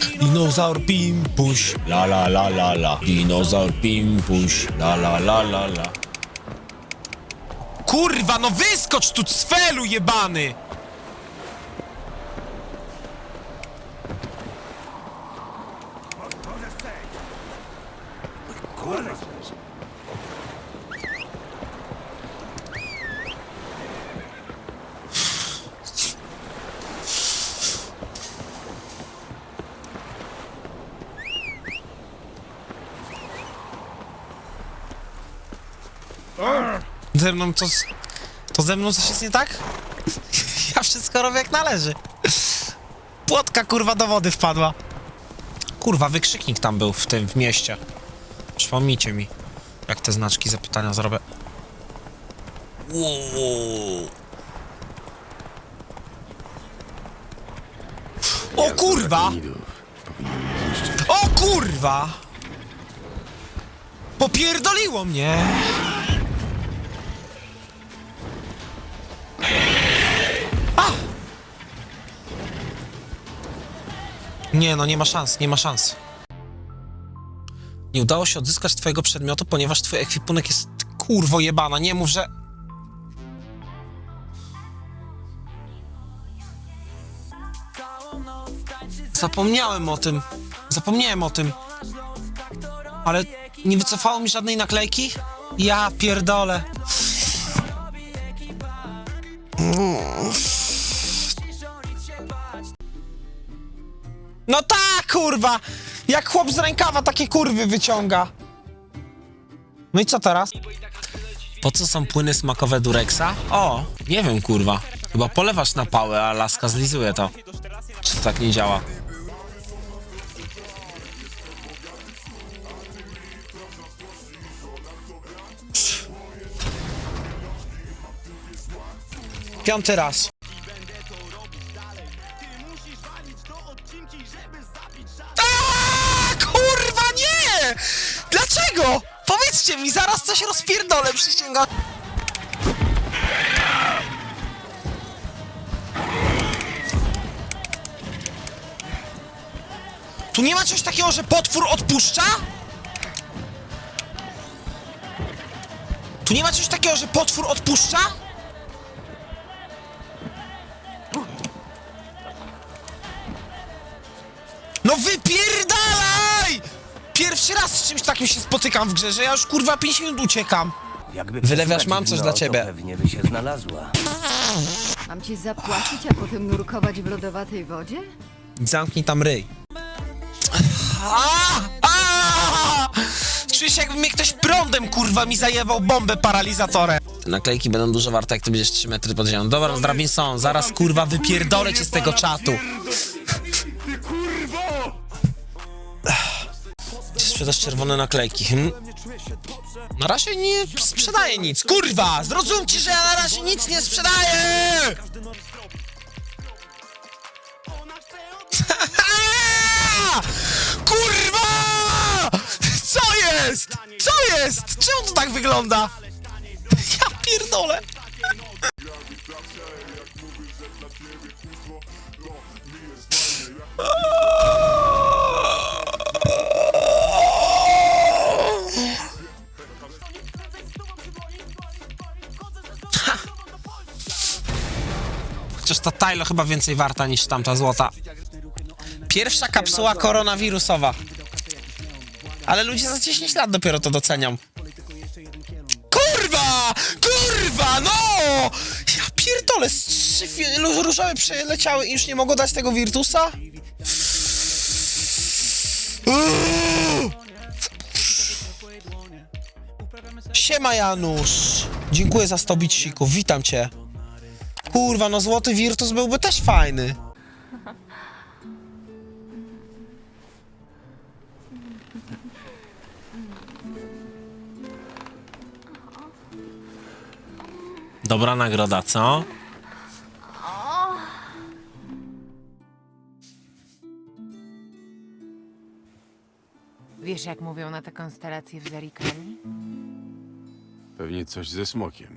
Dinozaur pimpuś, la la la la la. Dinozaur pimpuś, la la la la la. Kurwa, no wyskocz tu cfelu jebany! Ze mną to... To ze mną coś jest nie tak? Ja wszystko robię jak należy. Płotka kurwa do wody wpadła. Kurwa, wykrzyknik tam był w tym, w mieście. Przypomnijcie mi, jak te znaczki zapytania zrobię. Wow. O kurwa! O kurwa! Popierdoliło mnie! Nie, no nie ma szans, nie ma szans. Nie udało się odzyskać twojego przedmiotu, ponieważ twój ekwipunek jest kurwo jebana. Nie mów, że... Zapomniałem o tym. Zapomniałem o tym. Ale nie wycofało mi żadnej naklejki? Ja pierdolę. No tak, kurwa! Jak chłop z rękawa takie kurwy wyciąga. No i co teraz? Po co są płyny smakowe Durexa? O, nie wiem, kurwa. Chyba polewasz na pałę, a laska zlizuje to. Czy tak nie działa? Piąty raz. Dlaczego? Powiedzcie mi, zaraz coś rozpierdolę, przysięgam. Tu nie ma czegoś takiego, że potwór odpuszcza? Tu nie ma czegoś takiego, że potwór odpuszcza? No wypierdalaj! Pierwszy raz z czymś takim się spotykam w grze, że ja już kurwa 5 minut uciekam. Jakby Wylewiasz, mam coś dno, dla to ciebie. Pewnie by się znalazła. Mam ci zapłacić, a potem nurkować w lodowatej wodzie? Zamknij tam ryj. A! A! Czuję się jakby mnie ktoś prądem kurwa mi zajewał bombę paralizatorem. Te naklejki będą dużo warte jak ty będziesz 3 metry pod ziemią. Dobra, drabin są, zaraz kurwa wypierdolę cię z tego czatu. Gdzie sprzedasz czerwone naklejki? Hm? Na razie nie sprzedaję nic. Kurwa! Zrozumcie, że ja na razie nic nie sprzedaję! Kurwa! Co jest? Co jest? Czemu to tak wygląda? Ja pierdolę. Chociaż ta Tylo chyba więcej warta niż tamta złota. Pierwsza kapsuła koronawirusowa. Ale ludzie za 10 lat dopiero to docenią. Kurwa! Kurwa, no! Ja pierdolę, trzy różowe przeleciały i już nie mogą dać tego Virtusa? Uuu! Siema Janusz! Dziękuję za 100 bicików, witam cię. Kurwa, no złoty Virtus byłby też fajny. Dobra nagroda, co? Wiesz, jak mówią na te konstelacje w Zerikani? Pewnie coś ze smokiem.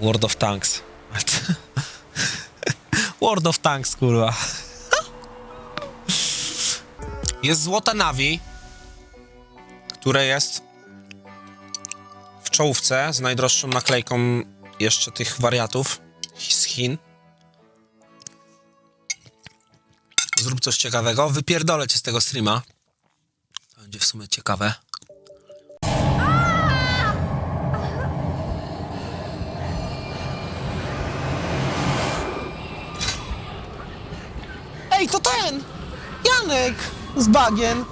World of Tanks. World of Tanks, kurwa. Jest złote Navi, które jest w czołówce z najdroższą naklejką jeszcze tych wariatów z Chin. Zrób coś ciekawego. Wypierdolę cię z tego streama. To będzie w sumie ciekawe. Ej, to ten! Janek! Z bagien!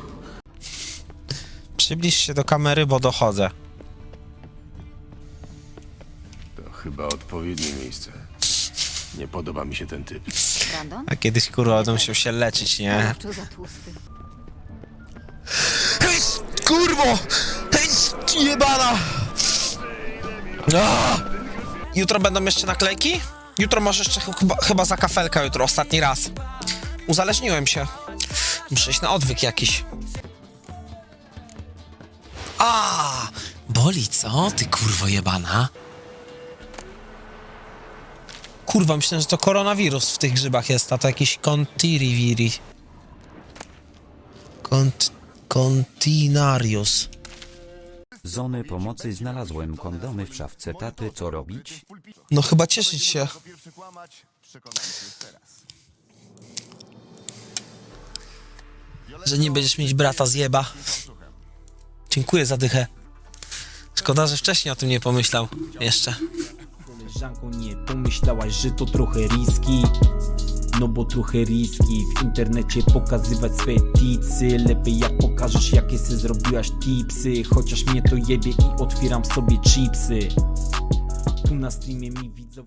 Przybliż się do kamery, bo dochodzę. To chyba odpowiednie miejsce. Nie podoba mi się ten typ. Brandon? A kiedyś kurwa będę musiał się leczyć, nie? Stanowczo za tłusty. Hej, kurwo! Hej, jebana! Ah! Jutro będą jeszcze naklejki? Jutro może jeszcze chyba, chyba za kafelka jutro, ostatni raz. Uzależniłem się. Muszę iść na odwyk jakiś. A, boli co? Ty kurwo jebana. Kurwa, myślę, że to koronawirus w tych grzybach jest, a to jakiś contiriviri. Kont... Continarius. Zony pomocy znalazłem kondomy w szafce taty, co robić? No chyba cieszyć się. Że nie będziesz mieć brata zjeba. Dziękuję za dychę. Szkoda, że wcześniej o tym nie pomyślał. Jeszcze. koleżanką nie pomyślałaś, że to trochę riski No bo trochę riski w internecie pokazywać swoje tipsy Lepiej jak pokażesz jakie se zrobiłaś tipsy Chociaż mnie to jebie i otwieram sobie chipsy Tu na streamie mi widzowie